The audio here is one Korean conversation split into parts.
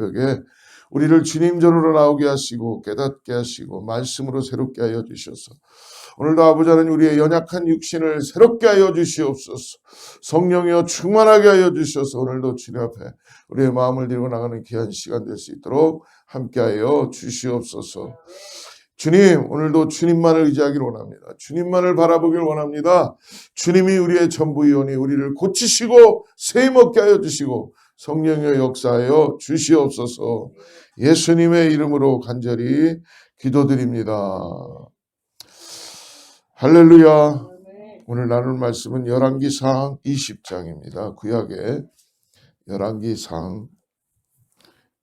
새벽에 우리를 주님 전으로 나오게 하시고 깨닫게 하시고 말씀으로 새롭게 하여 주셔서 오늘도 아버지 하나님 우리의 연약한 육신을 새롭게 하여 주시옵소서. 성령이여 충만하게 하여 주셔서 오늘도 주님 앞에 우리의 마음을 들고 나가는 귀한 시간 될 수 있도록 함께 하여 주시옵소서. 주님 오늘도 주님만을 의지하기를 원합니다. 주님만을 바라보길 원합니다. 주님이 우리의 전부이오니 우리를 고치시고 세임없게 하여 주시고 성령의 역사하여 주시옵소서 예수님의 이름으로 간절히 기도드립니다. 할렐루야. 오늘 나눌 말씀은 열왕기상 20장입니다. 구약의 열왕기상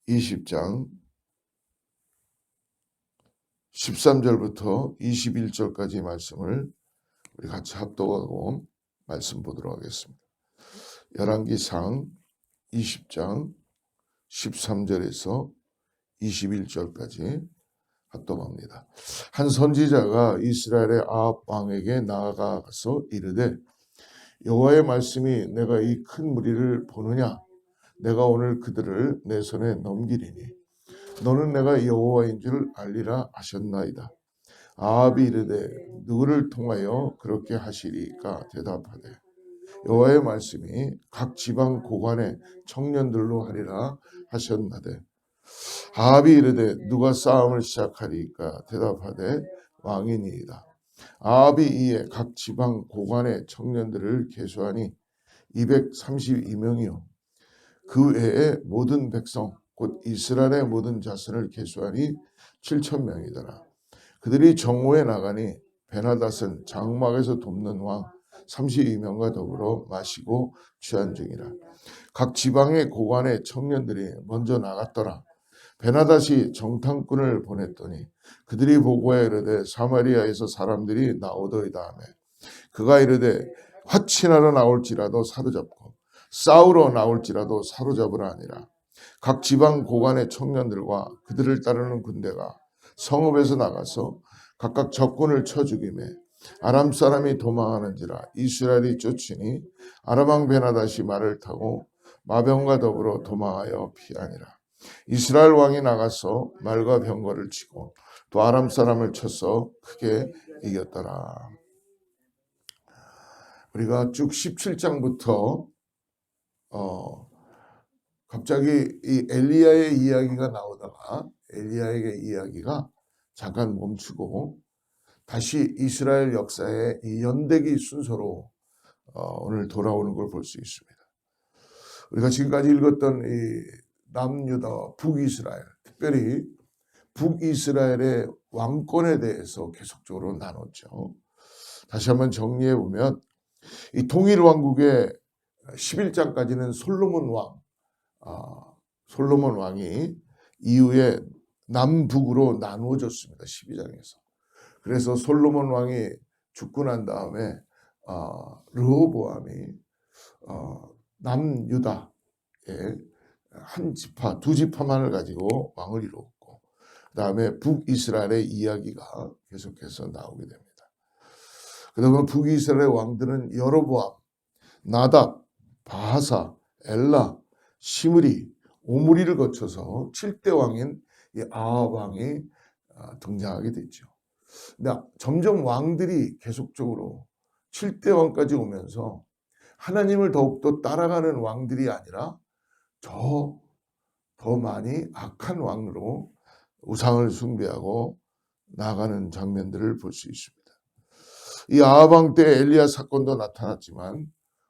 20장 13절부터 21절까지 말씀을 우리 같이 합독하고 말씀 보도록 하겠습니다. 열왕기상 20장 13절에서 21절까지 합독합니다. 한 선지자가 이스라엘의 아합 왕에게 나아가서 이르되 여호와의 말씀이 내가 이 큰 무리를 보느냐 내가 오늘 그들을 내 손에 넘기리니 너는 내가 여호와인 줄 알리라 하셨나이다. 아합이 이르되 누구를 통하여 그렇게 하시리까 대답하되 여호와의 말씀이 각 지방 고관의 청년들로 하리라 하셨나되 아합이 이르되 누가 싸움을 시작하리까 대답하되 왕이니이다. 아합이 이에 각 지방 고관의 청년들을 계수하니 232명이요 그 외에 모든 백성 곧 이스라엘의 모든 자손을 계수하니 7천 명이더라. 그들이 정오에 나가니 베나닷은 장막에서 돕는 왕 32명과 더불어 마시고 취한 중이라. 각 지방의 고관의 청년들이 먼저 나갔더라. 베나닷이 정탐꾼을 보냈더니 그들이 보고해 이르되 사마리아에서 사람들이 나오더이다 하매 그가 이르되 화친하러 나올지라도 사로잡고 싸우러 나올지라도 사로잡으라 하니라. 각 지방 고관의 청년들과 그들을 따르는 군대가 성읍에서 나가서 각각 적군을 쳐 죽임에 아람 사람이 도망하는지라 이스라엘이 쫓으니 아람왕 베나다시 말을 타고 마병과 더불어 도망하여 피하니라. 이스라엘 왕이 나가서 말과 병거를 치고 또 아람 사람을 쳐서 크게 이겼더라. 우리가 쭉 17장부터 어 갑자기 이 엘리야의 이야기가 나오다가 엘리야의 이야기가 잠깐 멈추고 다시 이스라엘 역사의 이 연대기 순서로 어, 오늘 돌아오는 걸 볼 수 있습니다. 우리가 지금까지 읽었던 이 남유다, 북이스라엘, 특별히 북이스라엘의 왕권에 대해서 계속적으로 나눴죠. 다시 한번 정리해 보면 이 통일 왕국의 11장까지는 솔로몬 왕, 아, 솔로몬 왕이 이후에 남북으로 나누어졌습니다. 12장에서. 그래서 솔로몬 왕이 죽고 난 다음에 어, 르호보암이 어, 남유다의 한 지파, 두 지파만을 가지고 왕을 이루었고 그 다음에 북이스라엘의 이야기가 계속해서 나오게 됩니다. 그다음에 북이스라엘 왕들은 여로보암, 나답, 바하사, 엘라, 시므리, 오므리를 거쳐서 7대 왕인 이 아합 왕이 아, 등장하게 됐죠. 근데 점점 왕들이 계속적으로 7대 왕까지 오면서 하나님을 더욱더 따라가는 왕들이 아니라 더, 더 많이 악한 왕으로 우상을 숭배하고 나가는 장면들을 볼 수 있습니다. 이 아하방 때 엘리야 사건도 나타났지만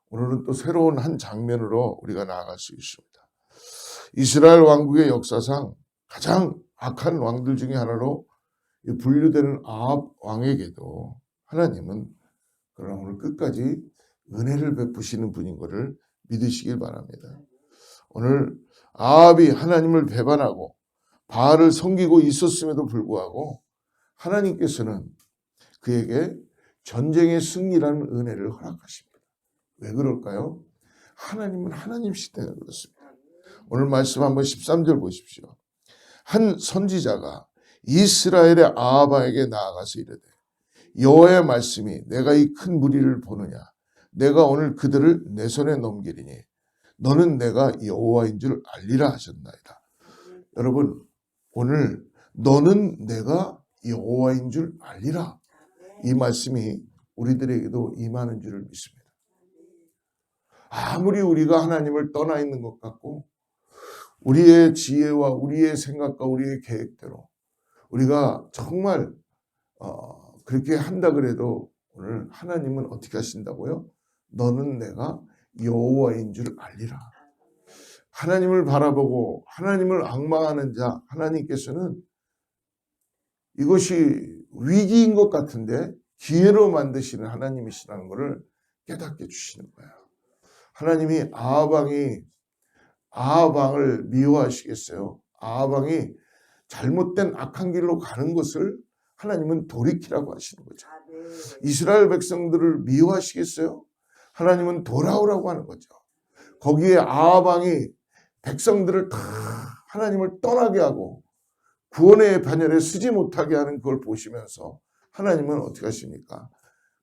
오늘은 또 새로운 한 장면으로 우리가 나아갈 수 있습니다. 이스라엘 왕국의 역사상 가장 악한 왕들 중에 하나로 분류되는 아합 왕에게도 하나님은 그러나 오늘 끝까지 은혜를 베푸시는 분인 것을 믿으시길 바랍니다. 오늘 아합이 하나님을 배반하고 바알을 섬기고 있었음에도 불구하고 하나님께서는 그에게 전쟁의 승리라는 은혜를 허락하십니다. 왜 그럴까요? 하나님은 하나님이시 때문에 그렇습니다. 오늘 말씀 한번 13절 보십시오. 한 선지자가 이스라엘의 아하바에게 나아가서 이르되 여호와의 말씀이 내가 이 큰 무리를 보느냐 내가 오늘 그들을 내 손에 넘기리니 너는 내가 여호와인 줄 알리라 하셨나이다. 여러분 오늘 너는 내가 여호와인 줄 알리라. 이 말씀이 우리들에게도 임하는 줄을 믿습니다. 아무리 우리가 하나님을 떠나 있는 것 같고 우리의 지혜와 우리의 생각과 우리의 계획대로 우리가 정말 어, 그렇게 한다 그래도 오늘 하나님은 어떻게 하신다고요? 너는 내가 여호와인 줄 알리라. 하나님을 바라보고 하나님을 악망하는 자 하나님께서는 이것이 위기인 것 같은데 기회로 만드시는 하나님이시라는 것을 깨닫게 주시는 거예요. 하나님이 아하방이 아하방을 미워하시겠어요? 아하방이 잘못된 악한 길로 가는 것을 하나님은 돌이키라고 하시는 거죠. 이스라엘 백성들을 미워하시겠어요? 하나님은 돌아오라고 하는 거죠. 거기에 아하방이 백성들을 다 하나님을 떠나게 하고 구원의 반열에 쓰지 못하게 하는 그걸 보시면서 하나님은 어떻게 하십니까?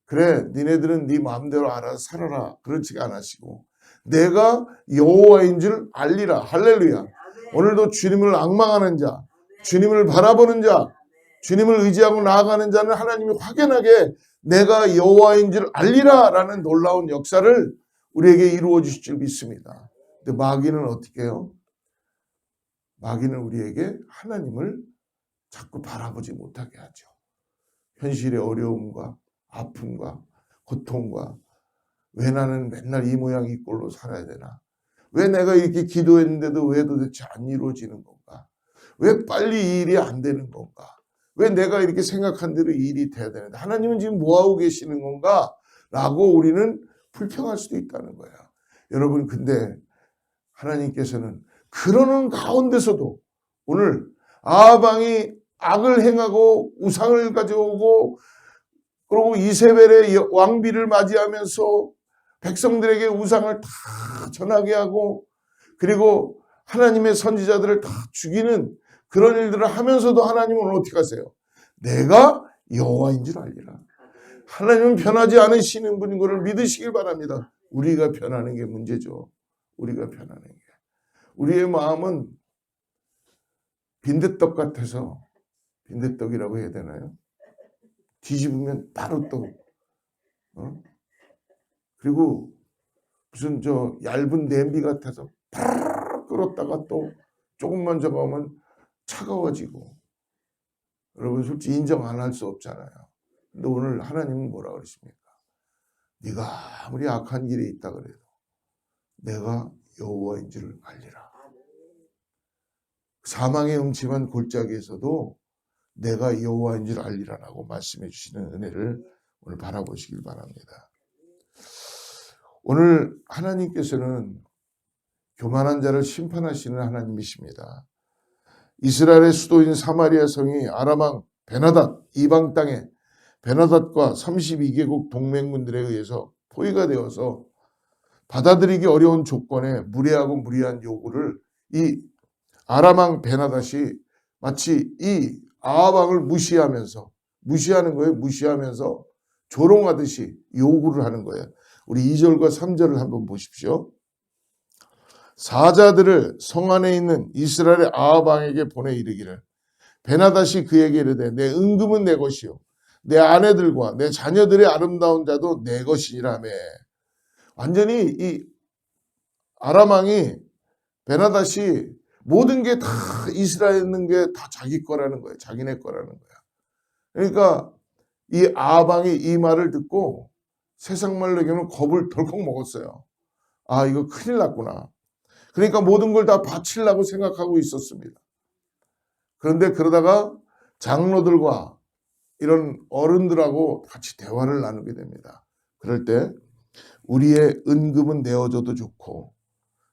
그래, 니네들은 네 마음대로 알아서 살아라. 그렇지가 않으시고 내가 여호와인 줄 알리라. 할렐루야. 오늘도 주님을 악망하는 자, 주님을 바라보는 자, 주님을 의지하고 나아가는 자는 하나님이 확연하게 내가 여호와인 줄 알리라라는 놀라운 역사를 우리에게 이루어 주실 줄 믿습니다. 근데 마귀는 어떻게 해요? 마귀는 우리에게 하나님을 자꾸 바라보지 못하게 하죠. 현실의 어려움과 아픔과 고통과 왜 나는 맨날 이 모양 이 꼴로 살아야 되나? 왜 내가 이렇게 기도했는데도 왜 도대체 안 이루어지는 건가? 왜 빨리 이 일이 안 되는 건가? 왜 내가 이렇게 생각한 대로 이 일이 돼야 되는데 하나님은 지금 뭐 하고 계시는 건가? 라고 우리는 불평할 수도 있다는 거야. 여러분 근데 하나님께서는 그러는 가운데서도 오늘 아방이 악을 행하고 우상을 가져오고 그리고 이세벨의 왕비를 맞이하면서 백성들에게 우상을 다 전하게 하고 그리고 하나님의 선지자들을 다 죽이는 그런 일들을 하면서도 하나님은 어떻게 하세요? 내가 여호와인 줄 알리라. 하나님은 변하지 않으시는 분인 것을 믿으시길 바랍니다. 우리가 변하는 게 문제죠. 우리가 변하는 게. 우리의 마음은 빈대떡 같아서 빈대떡이라고 해야 되나요? 뒤집으면 따로 또 어? 그리고 무슨 저 얇은 냄비 같아서 파르르 끓었다가 또 조금만 저거면 차가워지고 여러분 솔직히 인정 안 할 수 없잖아요. 근데 오늘 하나님은 뭐라 그러십니까? 네가 아무리 악한 길에 있다 그래도 내가 여호와인 줄 알리라. 사망의 음침한 골짜기에서도 내가 여호와인 줄 알리라라고 말씀해 주시는 은혜를 오늘 바라보시길 바랍니다. 오늘 하나님께서는 교만한 자를 심판하시는 하나님이십니다. 이스라엘의 수도인 사마리아 성이 아람왕 베나닷 이방 땅에 베나닷과 32개국 동맹군들에 의해서 포위가 되어서 받아들이기 어려운 조건에 무례하고 무리한 요구를 이 아람왕 베나닷이 마치 이 아합왕을 무시하면서 무시하는 거예요. 무시하면서 조롱하듯이 요구를 하는 거예요. 우리 2절과 3절을 한번 보십시오. 사자들을 성 안에 있는 이스라엘의 아합왕에게 보내 이르기를 베나닷이 그에게 이르되 내 은금은 내 것이요 내 아내들과 내 자녀들의 아름다운 자도 내 것이라며 완전히 이 아람왕이 베나닷이 모든 게 다 이스라엘 있는 게 다 자기 거라는 거예요. 자기네 거라는 거야. 그러니까 이 아방이 이 말을 듣고 세상 말로 얘기하면 겁을 덜컥 먹었어요. 아, 이거 큰일 났구나. 그러니까 모든 걸 다 바치려고 생각하고 있었습니다. 그런데 그러다가 장로들과 이런 어른들하고 같이 대화를 나누게 됩니다. 그럴 때 우리의 은금은 내어줘도 좋고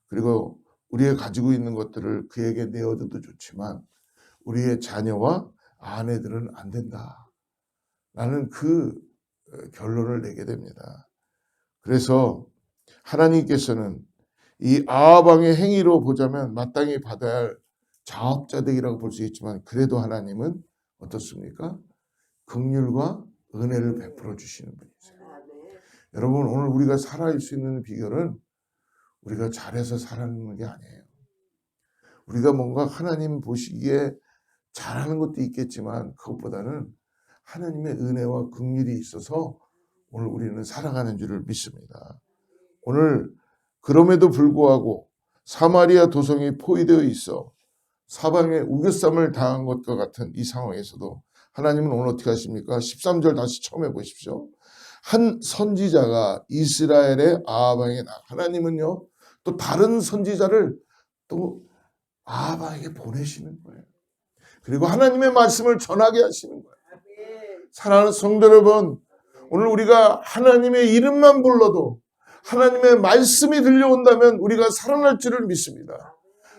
그리고 우리가 가지고 있는 것들을 그에게 내어줘도 좋지만 우리의 자녀와 아내들은 안 된다. 라는 그 어, 결론을 내게 됩니다. 그래서 하나님께서는 이 아하방의 행위로 보자면 마땅히 받아야 할 자업자득이라고 볼 수 있지만 그래도 하나님은 어떻습니까? 긍휼과 은혜를 베풀어 주시는 분이세요. 여러분 오늘 우리가 살아갈 수 있는 비결은 우리가 잘해서 살아가는 게 아니에요. 우리가 뭔가 하나님 보시기에 잘하는 것도 있겠지만 그것보다는 하나님의 은혜와 긍휼이 있어서 오늘 우리는 살아가는 줄을 믿습니다. 오늘 그럼에도 불구하고 사마리아 도성이 포위되어 있어 사방에 우겨쌈을 당한 것과 같은 이 상황에서도 하나님은 오늘 어떻게 하십니까? 13절 다시 처음 해보십시오. 한 선지자가 이스라엘의 아합에게 나 하나님은요 또 다른 선지자를 또 아합에게 보내시는 거예요. 그리고 하나님의 말씀을 전하게 하시는 거예요. 사랑하는 성도 여러분, 오늘 우리가 하나님의 이름만 불러도 하나님의 말씀이 들려온다면 우리가 살아날 줄을 믿습니다.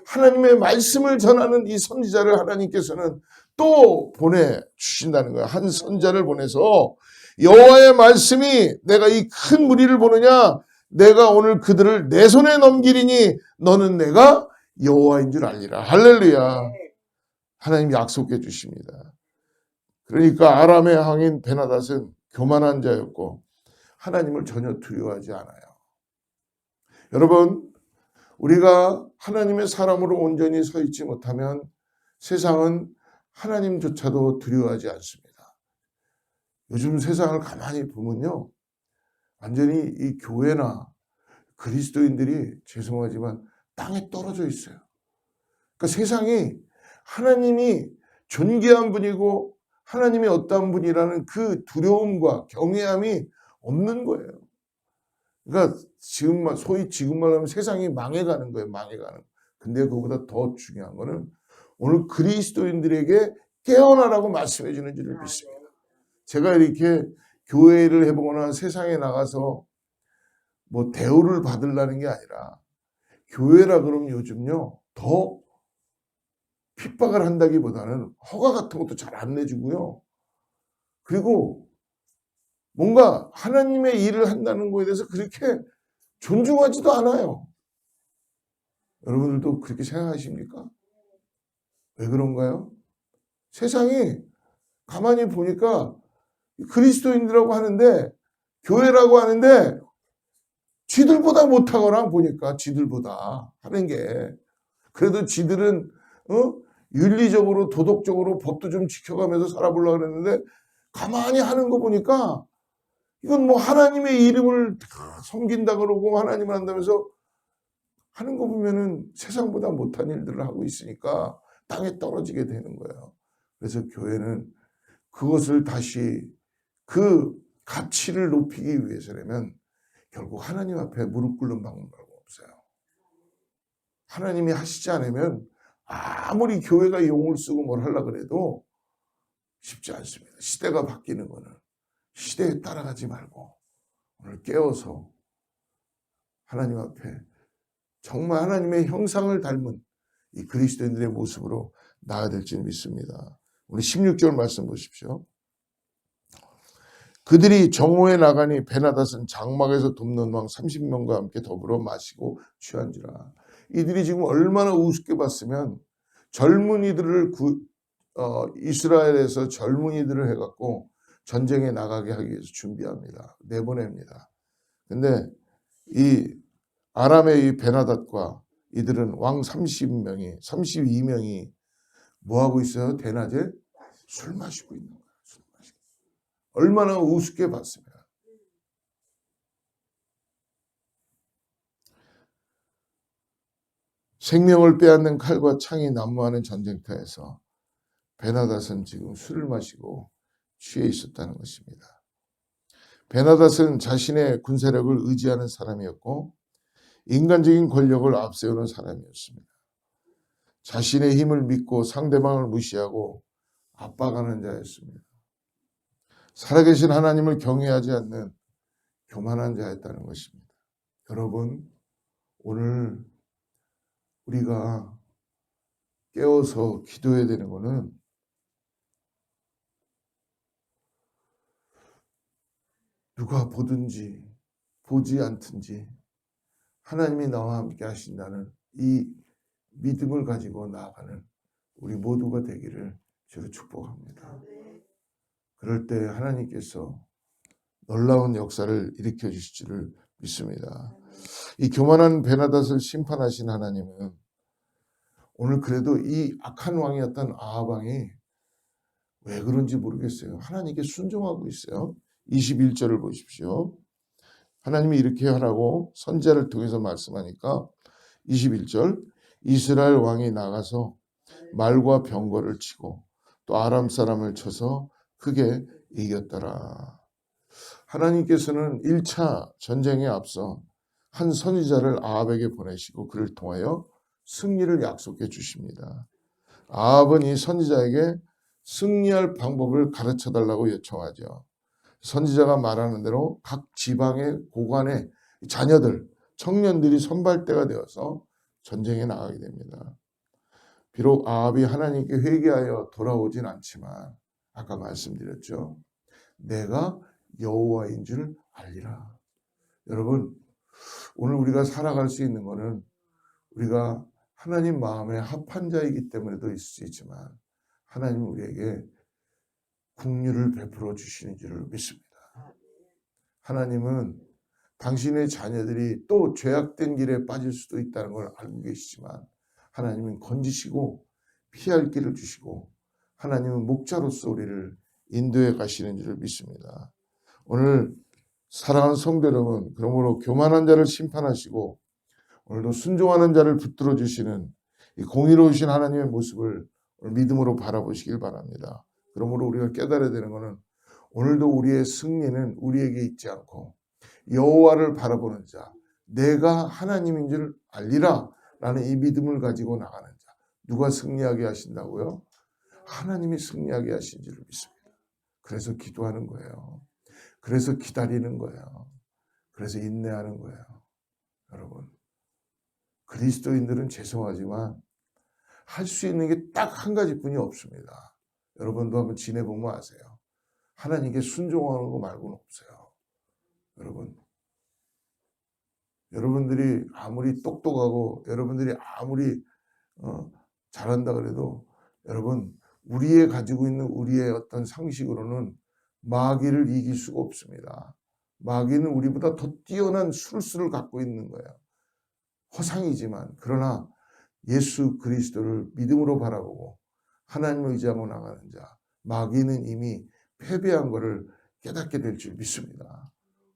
하나님의 말씀을 전하는 이 선지자를 하나님께서는 또 보내 주신다는 거예요. 한 선자를 보내서 여호와의 말씀이 내가 이 큰 무리를 보느냐 내가 오늘 그들을 내 손에 넘기리니 너는 내가 여호와인 줄 알리라. 할렐루야. 하나님 약속해 주십니다. 그러니까 아람의 항인 베나닷은 교만한 자였고 하나님을 전혀 두려워하지 않아요. 여러분, 우리가 하나님의 사람으로 온전히 서 있지 못하면 세상은 하나님조차도 두려워하지 않습니다. 요즘 세상을 가만히 보면요. 완전히 이 교회나 그리스도인들이 죄송하지만 땅에 떨어져 있어요. 그러니까 세상이 하나님이 존귀한 분이고 하나님이 어떤 분이라는 그 두려움과 경외함이 없는 거예요. 그러니까 지금 말 소위 지금 말하면 세상이 망해가는 거예요. 망해가는. 근데 그보다 더 중요한 거는 오늘 그리스도인들에게 깨어나라고 말씀해 주는 줄을 믿습니다. 제가 이렇게 교회를 해보거나 세상에 나가서 뭐 대우를 받으려는 게 아니라 교회라 그러면 요즘요 더 핍박을 한다기보다는 허가 같은 것도 잘 안 내주고요. 그리고 뭔가 하나님의 일을 한다는 거에 대해서 그렇게 존중하지도 않아요. 여러분들도 그렇게 생각하십니까? 왜 그런가요? 세상이 가만히 보니까 그리스도인들이라고 하는데 교회라고 하는데 쥐들보다 못하거나 보니까 쥐들보다 하는 게 그래도 쥐들은 어? 윤리적으로 도덕적으로 법도 좀 지켜가면서 살아보려고 그랬는데 가만히 하는 거 보니까 이건 뭐 하나님의 이름을 다 섬긴다 그러고 하나님을 한다면서 하는 거 보면은 세상보다 못한 일들을 하고 있으니까 땅에 떨어지게 되는 거예요. 그래서 교회는 그것을 다시 그 가치를 높이기 위해서라면 결국 하나님 앞에 무릎 꿇는 방법은 없어요. 하나님이 하시지 않으면 아무리 교회가 용을 쓰고 뭘 하려 그래도 쉽지 않습니다. 시대가 바뀌는 거는 시대에 따라가지 말고 오늘 깨어서 하나님 앞에 정말 하나님의 형상을 닮은 이 그리스도인들의 모습으로 나아야 될지 믿습니다. 우리 16절 말씀 보십시오. 그들이 정오에 나가니 베나닷은 장막에서 돕는 왕 30명과 함께 더불어 마시고 취한지라. 이들이 지금 얼마나 우습게 봤으면 젊은이들을 구, 어, 이스라엘에서 젊은이들을 해갖고 전쟁에 나가게 하기 위해서 준비합니다. 내보냅니다. 근데 이 아람의 이 베나닷과 이들은 왕 30명이 32명이 뭐 하고 있어요? 대낮에 술 마시고 있는 거예요. 술 마시고. 얼마나 우습게 봤으면. 생명을 빼앗는 칼과 창이 난무하는 전쟁터에서 베나닷은 지금 술을 마시고 취해 있었다는 것입니다. 베나닷은 자신의 군사력을 의지하는 사람이었고 인간적인 권력을 앞세우는 사람이었습니다. 자신의 힘을 믿고 상대방을 무시하고 압박하는 자였습니다. 살아계신 하나님을 경외하지 않는 교만한 자였다는 것입니다. 여러분, 오늘 우리가 깨워서 기도해야 되는 것은 누가 보든지 보지 않든지 하나님이 나와 함께 하신다는 이 믿음을 가지고 나아가는 우리 모두가 되기를 주로 축복합니다. 그럴 때 하나님께서 놀라운 역사를 일으켜 주실 줄을 믿습니다. 이 교만한 베나닷을 심판하신 하나님은 오늘 그래도 이 악한 왕이었던 아합 왕이 왜 그런지 모르겠어요. 하나님께 순종하고 있어요. 21절을 보십시오. 하나님이 이렇게 하라고 선자를 통해서 말씀하니까 21절 이스라엘 왕이 나가서 말과 병거를 치고 또 아람 사람을 쳐서 크게 이겼더라. 하나님께서는 1차 전쟁에 앞서 한 선지자를 아합에게 보내시고 그를 통하여 승리를 약속해 주십니다. 아합은 이 선지자에게 승리할 방법을 가르쳐 달라고 요청하죠. 선지자가 말하는 대로 각 지방의 고관의 자녀들, 청년들이 선발대가 되어서 전쟁에 나가게 됩니다. 비록 아합이 하나님께 회개하여 돌아오진 않지만 아까 말씀드렸죠. 내가 여호와인 줄 알리라. 여러분, 오늘 우리가 살아갈 수 있는 것은 우리가 하나님 마음에 합한 자이기 때문에도 있을 수 있지만 하나님 우리에게 국류를 베풀어 주시는 줄을 믿습니다. 하나님은 당신의 자녀들이 또 죄악된 길에 빠질 수도 있다는 걸 알고 계시지만 하나님은 건지시고 피할 길을 주시고 하나님은 목자로서 우리를 인도해 가시는 줄을 믿습니다. 오늘 사랑하는 성도 여러분, 그러므로 교만한 자를 심판하시고 오늘도 순종하는 자를 붙들어 주시는 이 공의로우신 하나님의 모습을 믿음으로 바라보시길 바랍니다. 그러므로 우리가 깨달아야 되는 것은 오늘도 우리의 승리는 우리에게 있지 않고 여호와를 바라보는 자, 내가 하나님인 줄 알리라 라는 이 믿음을 가지고 나가는 자. 누가 승리하게 하신다고요? 하나님이 승리하게 하신 줄을 믿습니다. 그래서 기도하는 거예요. 그래서 기다리는 거예요. 그래서 인내하는 거예요. 여러분, 그리스도인들은 죄송하지만 할 수 있는 게 딱 한 가지뿐이 없습니다. 여러분도 한번 지내보면 아세요. 하나님께 순종하는 거 말고는 없어요. 여러분, 여러분들이 아무리 똑똑하고 여러분들이 아무리 어, 잘한다 그래도 여러분 우리의 가지고 있는 우리의 어떤 상식으로는 마귀를 이길 수가 없습니다. 마귀는 우리보다 더 뛰어난 술수를 갖고 있는 거예요. 허상이지만 그러나 예수 그리스도를 믿음으로 바라보고 하나님을 의지하고 나가는 자 마귀는 이미 패배한 것을 깨닫게 될 줄 믿습니다.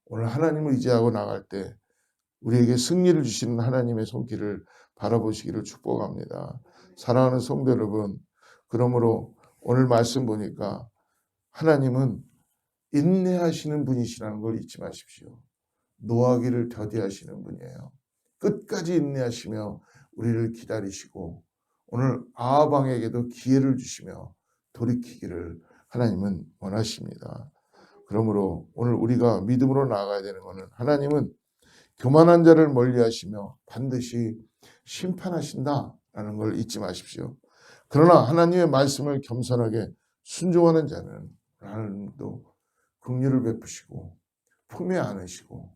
오늘 하나님을 의지하고 나갈 때 우리에게 승리를 주시는 하나님의 손길을 바라보시기를 축복합니다. 사랑하는 성도 여러분, 그러므로 오늘 말씀 보니까 하나님은 인내하시는 분이시라는 걸 잊지 마십시오. 노하기를 더디하시는 분이에요. 끝까지 인내하시며 우리를 기다리시고 오늘 아방에게도 기회를 주시며 돌이키기를 하나님은 원하십니다. 그러므로 오늘 우리가 믿음으로 나아가야 되는 것은 하나님은 교만한 자를 멀리 하시며 반드시 심판하신다라는 걸 잊지 마십시오. 그러나 하나님의 말씀을 겸손하게 순종하는 자는 하나님도 긍휼을 베푸시고 품에 안으시고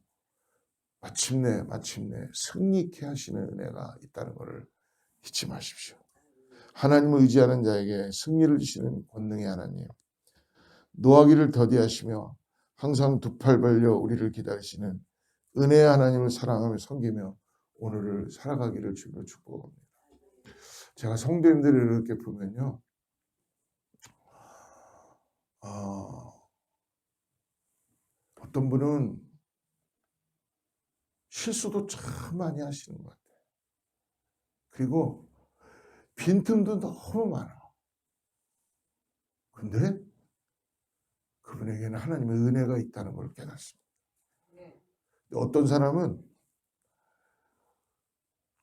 마침내 마침내 승리케 하시는 은혜가 있다는 것을 잊지 마십시오. 하나님을 의지하는 자에게 승리를 주시는 권능의 하나님. 노하기를 더디하시며 항상 두 팔 벌려 우리를 기다리시는 은혜의 하나님을 사랑하며 섬기며 오늘을 살아가기를 주로 축복합니다. 제가 성도님들을 이렇게 보면요. 어, 어떤 분은 실수도 참 많이 하시는 것 같아요. 그리고 빈틈도 너무 많아. 근데 그분에게는 하나님의 은혜가 있다는 걸 깨닫습니다. 어떤 사람은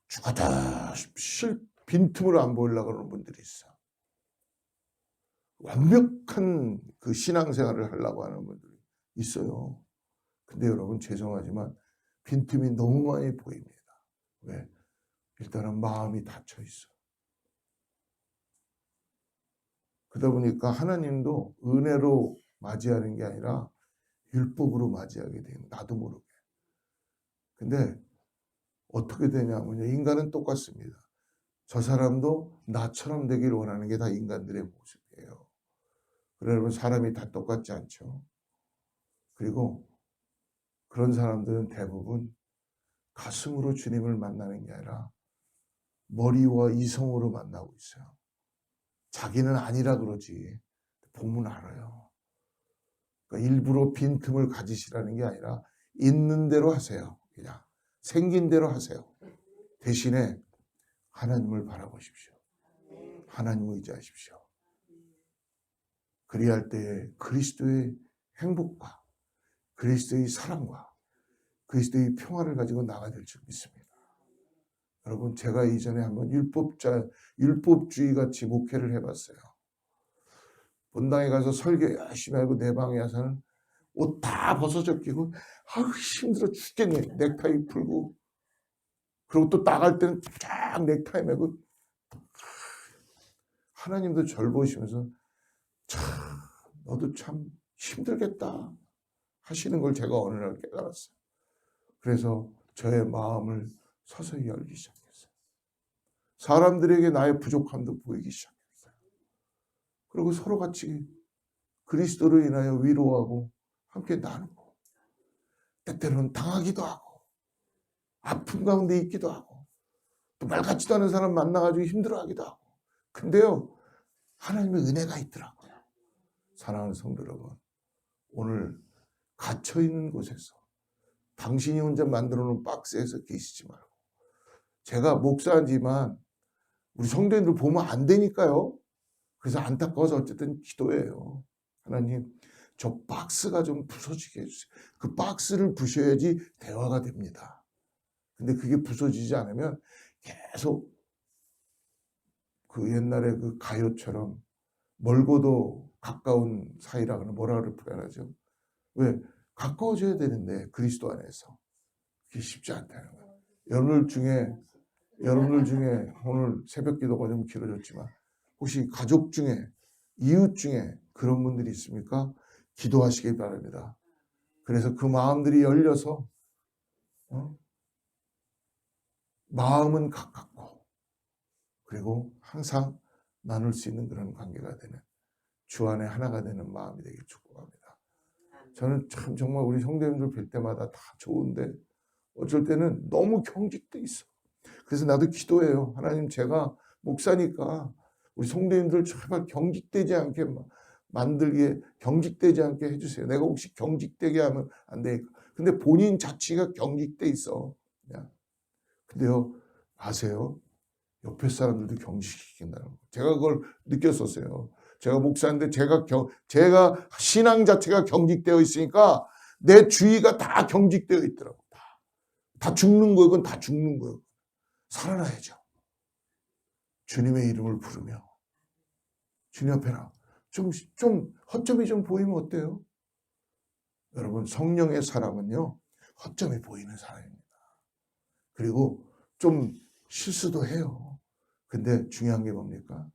죽어다 실 빈틈을 안 보이려고 하는 분들이 있어. 완벽한 그 신앙생활을 하려고 하는 분들이 있어요. 근데 여러분 죄송하지만 빈틈이 너무 많이 보입니다. 왜? 일단은 마음이 닫혀 있어. 그러다 보니까 하나님도 은혜로 맞이하는 게 아니라 율법으로 맞이하게 돼요. 나도 모르게. 근데 어떻게 되냐면요. 인간은 똑같습니다. 저 사람도 나처럼 되기를 원하는 게 다 인간들의 모습이에요. 그러면 사람이 다 똑같지 않죠. 그리고 그런 사람들은 대부분 가슴으로 주님을 만나는 게 아니라 머리와 이성으로 만나고 있어요. 자기는 아니라 그러지. 보면 알아요. 그러니까 일부러 빈틈을 가지시라는 게 아니라 있는 대로 하세요. 그냥 생긴 대로 하세요. 대신에 하나님을 바라보십시오. 하나님을 의지하십시오. 그리할 때에 그리스도의 행복과 그리스도의 사랑과 그리스도의 평화를 가지고 나가야 될 줄 믿습니다. 여러분 제가 이전에 한번 율법자 율법주의 같이 목회를 해봤어요. 본당에 가서 설교 열심히 하고 내 방에 와서는 옷 다 벗어져 끼고 아우 힘들어 죽겠네 넥타이 풀고 그리고 또 나갈 때는 쫙 넥타이 매고 하나님도 절 보시면서 참 너도 참 힘들겠다 하시는 걸 제가 어느 날 깨달았어요. 그래서 저의 마음을 서서히 열기 시작했어요. 사람들에게 나의 부족함도 보이기 시작했어요. 그리고 서로 같이 그리스도로 인하여 위로하고 함께 나누고 때때로는 당하기도 하고 아픔 가운데 있기도 하고 또 말 같지도 않은 사람 만나가지고 힘들어하기도 하고 근데요 하나님의 은혜가 있더라고요. 사랑하는 성도 여러분 오늘 갇혀 있는 곳에서 당신이 혼자 만들어 놓은 박스에서 계시지 말고 제가 목사지만 우리 성도님들 보면 안 되니까요. 그래서 안타까워서 어쨌든 기도해요. 하나님 저 박스가 좀 부서지게 해주세요. 그 박스를 부셔야지 대화가 됩니다. 근데 그게 부서지지 않으면 계속 그 옛날에 그 가요처럼 멀고도 가까운 사이라 그러나 뭐라 그래 표현하죠. 왜? 가까워져야 되는데 그리스도 안에서 그게 쉽지 않다는 거예요. 여러분들 중에 여러분들 중에 오늘 새벽 기도가 좀 길어졌지만 혹시 가족 중에 이웃 중에 그런 분들이 있습니까? 기도하시기 바랍니다. 그래서 그 마음들이 열려서 어? 마음은 가깝고 그리고 항상 나눌 수 있는 그런 관계가 되는 주 안에 하나가 되는 마음이 되길 축복합니다. 저는 참 정말 우리 성도님들 뵐 때마다 다 좋은데 어쩔 때는 너무 경직돼 있어. 그래서 나도 기도해요. 하나님 제가 목사니까 우리 성도님들 제발 경직되지 않게 마- 만들게 경직되지 않게 해주세요. 내가 혹시 경직되게 하면 안 되니까. 근데 본인 자체가 경직돼 있어. 근데요 아세요? 옆에 사람들도 경직시킨다는 거. 제가 그걸 느꼈었어요. 제가 목사인데 제가 경, 제가 신앙 자체가 경직되어 있으니까 내 주위가 다 경직되어 있더라고. 다, 다 죽는 거예요. 그건 다 죽는 거예요. 살아나야죠. 주님의 이름을 부르며 주님 앞에 나 좀, 좀 허점이 좀 보이면 어때요? 여러분 성령의 사람은요 허점이 보이는 사람입니다. 그리고 좀 실수도 해요. 근데 중요한 게 뭡니까?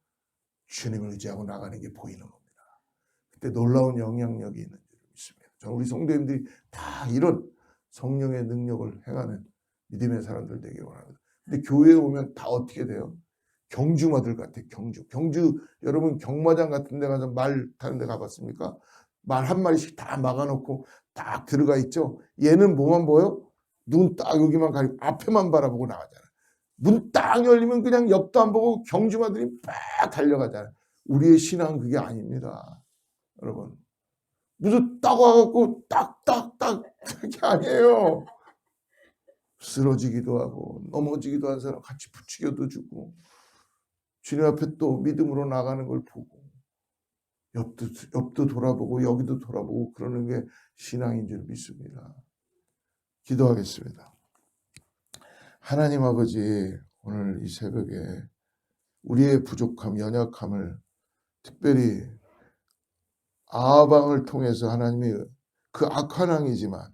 주님을 의지하고 나가는 게 보이는 겁니다. 그때 놀라운 영향력이 있는 줄 믿습니다. 저는 우리 성도님들이 다 이런 성령의 능력을 행하는 믿음의 사람들 되길 원합니다. 근데 교회에 오면 다 어떻게 돼요? 경주마들 같아, 경주. 경주, 여러분 경마장 같은 데 가서 말 타는 데 가봤습니까? 말 한 마리씩 다 막아놓고 딱 들어가 있죠? 얘는 뭐만 보여? 눈 딱 여기만 가리고 앞에만 바라보고 나가잖아. 문 딱 열리면 그냥 옆도 안 보고 경주마들이 막 달려가잖아. 우리의 신앙은 그게 아닙니다. 여러분. 무슨 딱 와갖고 딱딱딱 그게 아니에요. 쓰러지기도 하고 넘어지기도 한 사람 같이 부추겨도 주고 주님 앞에 또 믿음으로 나가는 걸 보고 옆도 옆도 돌아보고 여기도 돌아보고 그러는 게 신앙인 줄 믿습니다. 기도하겠습니다. 하나님 아버지 오늘 이 새벽에 우리의 부족함, 연약함을 특별히 아방을 통해서 하나님이 그 악한 왕이지만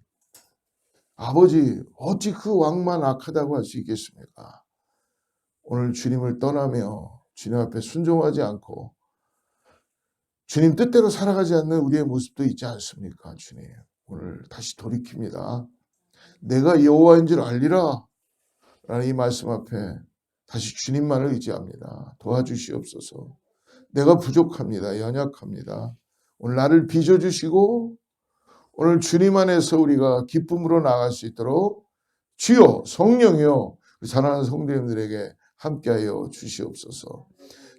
아버지 어찌 그 왕만 악하다고 할 수 있겠습니까? 오늘 주님을 떠나며 주님 앞에 순종하지 않고 주님 뜻대로 살아가지 않는 우리의 모습도 있지 않습니까? 주님 오늘 다시 돌이킵니다. 내가 여호와인 줄 알리라 라는 이 말씀 앞에 다시 주님만을 의지합니다. 도와주시옵소서. 내가 부족합니다. 연약합니다. 오늘 나를 빚어주시고 오늘 주님 안에서 우리가 기쁨으로 나갈 수 있도록 주여 성령이여 사랑하는 성도님들에게 함께하여 주시옵소서.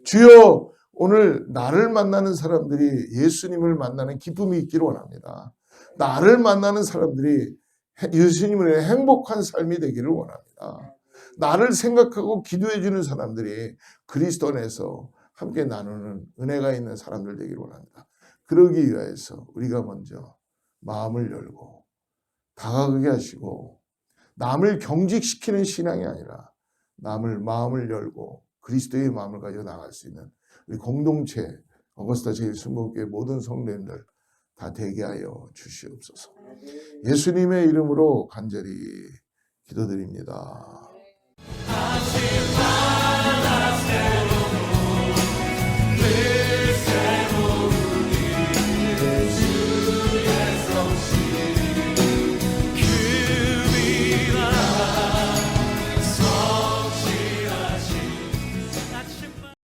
주여 오늘 나를 만나는 사람들이 예수님을 만나는 기쁨이 있기를 원합니다. 나를 만나는 사람들이 해- 예수님을 행복한 삶이 되기를 원합니다. 나를 생각하고 기도해 주는 사람들이 그리스도 안에서 함께 나누는 은혜가 있는 사람들 되기를 원합니다. 그러기 위해서 우리가 먼저 마음을 열고 다가가게 하시고 남을 경직시키는 신앙이 아니라 남을 마음을 열고 그리스도의 마음을 가지고 나갈 수 있는 우리 공동체 어거스타 제25개 모든 성도님들 다 되게 하여 주시옵소서. 예수님의 이름으로 간절히 기도드립니다.